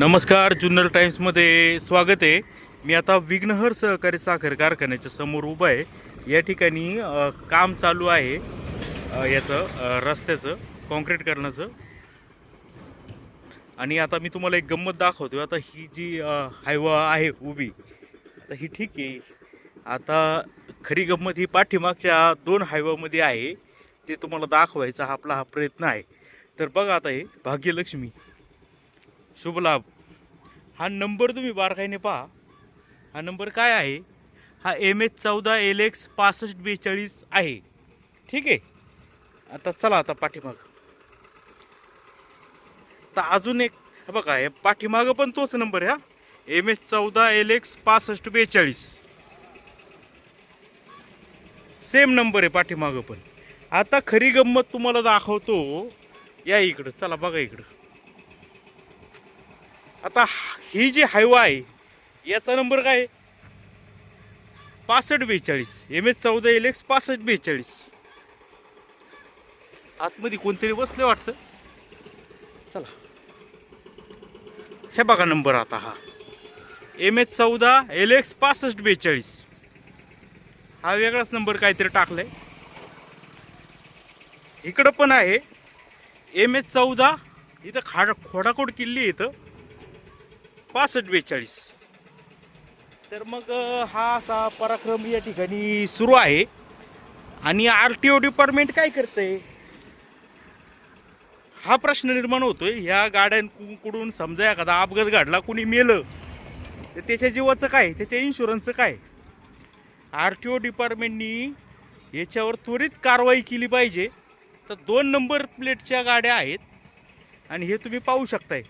नमस्कार जुन्नर टाईम्समध्ये स्वागत आहे. मी आता विघ्नहर सहकारी साखर कारखान्याच्या समोर उभा आहे. या ठिकाणी काम चालू आहे. याचं रस्त्याचं कॉन्क्रीट करण्याचं. आणि आता मी तुम्हाला एक गंमत दाखवतो आता ही जी हायवा आहे उभी आता ही ठीक आहे. आता खरी गंमत ही पाठीमागच्या दोन हायवामध्ये आहे. ते तुम्हाला दाखवायचा हा आपला हा प्रयत्न आहे. तर बघा आता हे भाग्यलक्ष्मी. शुभ लाभ. हा नंबर तुम्ही बारकाईने पहा. हा नंबर काय आहे? हा एम एच चौदा एल एक्स पासष्ट बेचाळीस आहे. ठीक आहे? आता चला आता पाठीमाग. तर अजून एक बघा हे पाठीमागं पण तोच नंबर आहे हा. एम एच चौदा एल एक्स पासष्ट बेचाळीस. सेम नंबर आहे पाठीमागं पण. आता खरी गंमत तुम्हाला दाखवतो. या इकडं चला बघा इकडं. आता ही जी हायवा आहे याचा नंबर काय? पासष्ट बेचाळीस. एम एच चौदा एल एक्स पासष्ट बेचाळीस. आतमध्ये कोणतरी बसले वाटतं? चला. हे बघा नंबर आता हा. एम एच चौदा एल एक्स पासष्ट बेचाळीस. हा वेगळाच नंबर काहीतरी टाकलाय. इकडं पण आहे. एम एच चौदा इथं खाड खोडाकोड किल्ली इथं. पासष्ट बेचाळीस. तर मग हा असा पराक्रम या ठिकाणी सुरू आहे. आणि आर टी ओ डिपार्टमेंट काय करते हा प्रश्न निर्माण होतोय. ह्या गाड्यांकडून समजा एखादा अपघात घडला कुणी मेलं तर त्याच्या जीवाचं काय त्याच्या इन्शुरन्सचं काय आर टी ओ डिपार्टमेंटनी याच्यावर त्वरित कारवाई केली पाहिजे. तर दोन नंबर प्लेटच्या गाड्या आहेत. आणि हे तुम्ही पाहू शकताय.